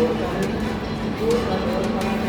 Thank you.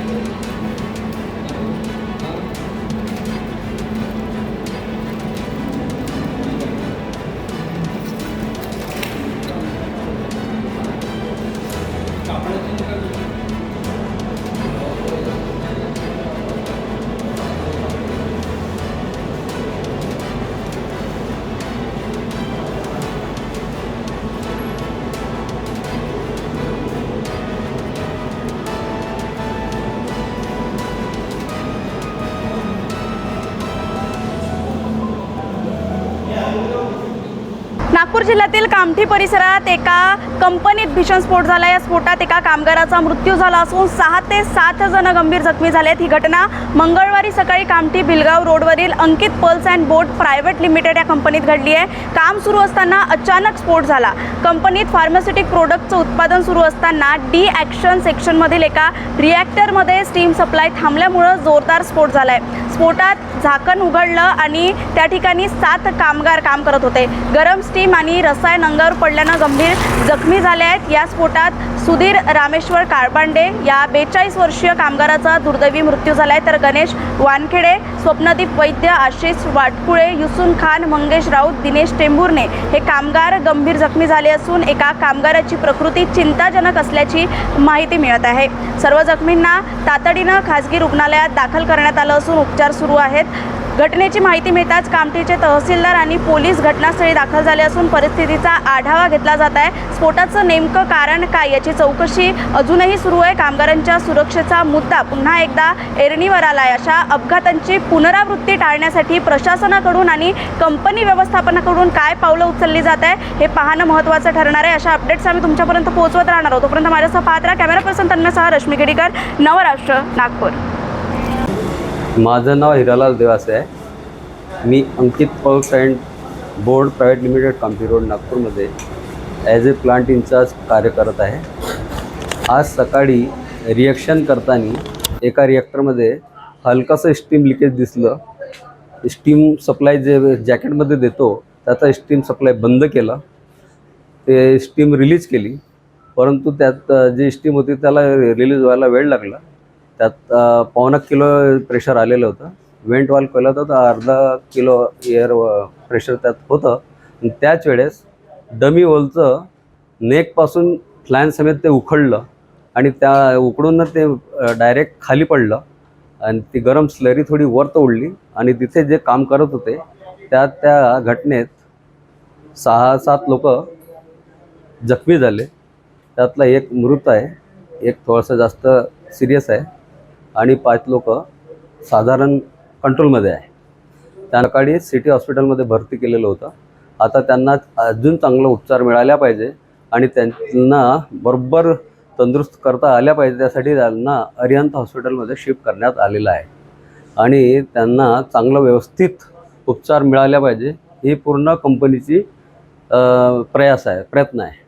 Nagpur जिल्ह्यातील कामठी परिसरात एका कंपनीत भीषण स्फोट झाला. या स्फोटात एका कामगाराचा मृत्यू झाला असून सहा ते सात जण गंभीर जखमी झालेत. ही घटना मंगळवारी सकाळी कामठी बिलगाव रोडवरील Ankit pulse and boat private limited या कंपनीत घडली आहे. काम सुरू असताना अचानक स्फोट झाला. कंपनीत फार्मास्युटिक प्रोडक्टचं उत्पादन सुरू असताना डी ॲक्शन सेक्शनमधील एका रिॲक्टरमध्ये स्टीम सप्लाय थांबल्यामुळं जोरदार स्फोट झाला आहे स्फोटात झाकण उघडलं आणि त्या ठिकाणी सात कामगार काम करत होते. गरम स्टीम आणि रसायन अंगावर पडल्यानं गंभीर जखमी झाले आहेत. या स्फोटात सुधीर रामेश्वर काळपांडे या बेचाळीस वर्षीय कामगाराचा दुर्दैवी मृत्यू झाला आहे तर गणेश वानखेडे स्वप्नदीप वैद्य आशिष वाटकुळे युसून खान मंगेश राऊत दिनेश टेंभुर्णे हे कामगार गंभीर जखमी झाले असून एका कामगाराची प्रकृती चिंताजनक असल्याची माहिती मिळत आहे. सर्व जखमींना तातडीनं खासगी रुग्णालयात दाखल करण्यात आलं असून उपचार सुरू आहेत. घटनेची माहिती मिळताच कामठीचे तहसीलदार आणि पोलीस घटनास्थळी दाखल झाले असून परिस्थितीचा आढावा घेतला जात आहे. स्फोटाचं नेमकं कारण काय याची चौकशी अजूनही सुरू आहे. कामगारांच्या सुरक्षेचा मुद्दा पुन्हा एकदा एरणीवर आला आहे अशा अपघातांची पुनरावृत्ती टाळण्यासाठी प्रशासनाकडून आणि कंपनी व्यवस्थापनाकडून काय पावलं उचलली जात आहे हे पाहणं महत्त्वाचं ठरणार आहे. अशा अपडेट्स आम्ही तुमच्यापर्यंत पोहोचवत राहणार आहोत. तोपर्यंत माझ्यासह पाहत राहा. कॅमेरा पर्सन तन्मयसह रश्मी केडीकर नवराष्ट्र नागपूर. माझं नाव हिरालाल देवासे आहे. मी Ankit pulse and board private limited Kamthi road नागपूरमध्ये ॲज ए प्लांट इन्चार्ज कार्य करत आहे. आज सकाळी रिॲक्शन करताना एका रिॲक्टरमध्ये हलकासं स्टीम लिकेज दिसलं. स्टीम सप्लाय जे जॅकेटमध्ये देतो त्याचा स्टीम सप्लाय बंद केला. ते स्टीम रिलीज केली. परंतु त्यात जी स्टीम होती त्याला रिलीज व्हायला वेळ लागला. त्यात पावणा किलो प्रेशर आलेलं होतं. वेंट वाल केलं होतं तर अर्धा किलो एअर प्रेशर त्यात होतं. आणि त्याच वेळेस डमी वॉलचं नेकपासून फ्लॅन समेत ते उखडलं आणि त्या उकडून ते डायरेक्ट खाली पडलं. आणि ती गरम स्लरी थोडी वरत उडली आणि तिथे जे काम करत होते त्या त्या घटनेत सहा सात लोक जखमी झाले. त्यातला एक मृत आहे. एक थोडंसं जास्त सिरियस आहे. आणि पाच लोक साधारण कंट्रोलमध्ये आहे. त्या सकाळी सिटी हॉस्पिटलमध्ये भरती केलेलं होतं. आता त्यांना अजून चांगला उपचार मिळाल्या पाहिजे आणि त्यांना बरोबर तंदुरुस्त करता आल्या पाहिजे. त्यासाठी त्यांना अरिहंत हॉस्पिटलमध्ये शिफ्ट करण्यात आलेलं आहे. आणि त्यांना चांगलं व्यवस्थित उपचार मिळाल्या पाहिजे. ही पूर्ण कंपनीची प्रयास आहे प्रयत्न आहे.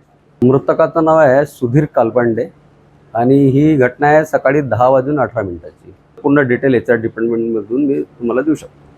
मृतकाचं नाव आहे सुधीर कालपांडे. आणि ही घटना आहे सकाळी दहा वाजून अठरा मिनिटाची. पूर्ण डिटेल याच्या डिपार्टमेंटमधून मी तुम्हाला देऊ शकतो.